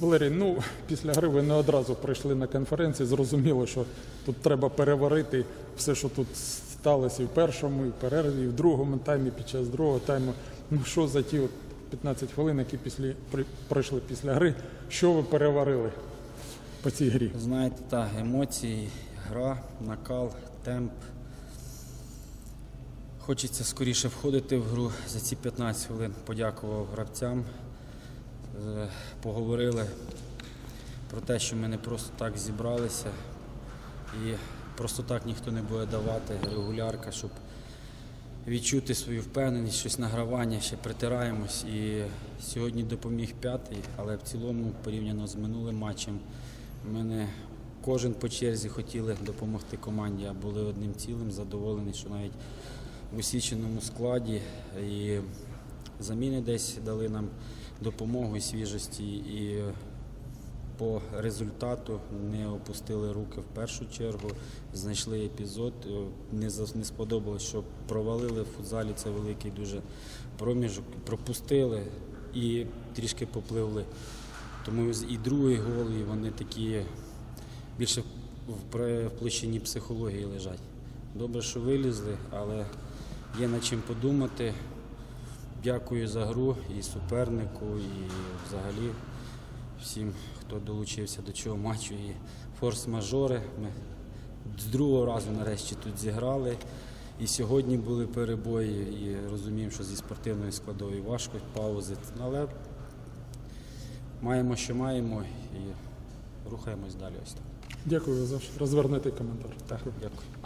Валерій, ну після гри ви не одразу прийшли на конференцію. Зрозуміло, що тут треба переварити все, що тут сталося і в першому, і в перерві, і в другому таймі, під час другого тайму. Ну що за ті от 15 хвилин, які після пройшли після гри, що ви переварили по цій грі? Знаєте, так, емоції, гра, накал, темп. Хочеться скоріше входити в гру за ці 15 хвилин. Подякував гравцям. Е, Поговорили про те, що ми не просто так зібралися. І просто так ніхто не буде давати регулярка, щоб відчути свою впевненість, щось награвання, ще притираємось. І сьогодні допоміг п'ятий, але в цілому, порівняно з минулим матчем, ми не кожен по черзі хотіли допомогти команді, а були одним цілим, задоволені, що навіть в усіченому складі і заміни десь дали нам допомогу і свіжості. І по результату не опустили руки в першу чергу, знайшли епізод. Не, не сподобалось, що провалили в футзалі. Це великий дуже проміжок. Пропустили і трішки попливли. Тому і другий гол, вони такі більше в площині психології лежать. Добре, що вилізли, але є над чим подумати. Дякую за гру і супернику, і взагалі всім, хто долучився до цього матчу. І форс-мажори. Ми з другого разу нарешті тут зіграли. І сьогодні були перебої, і розуміємо, що зі спортивною складовою важко паузи. Але маємо, що маємо, і рухаємось далі. Ось так. Дякую за розвернутий коментар. Так, дякую.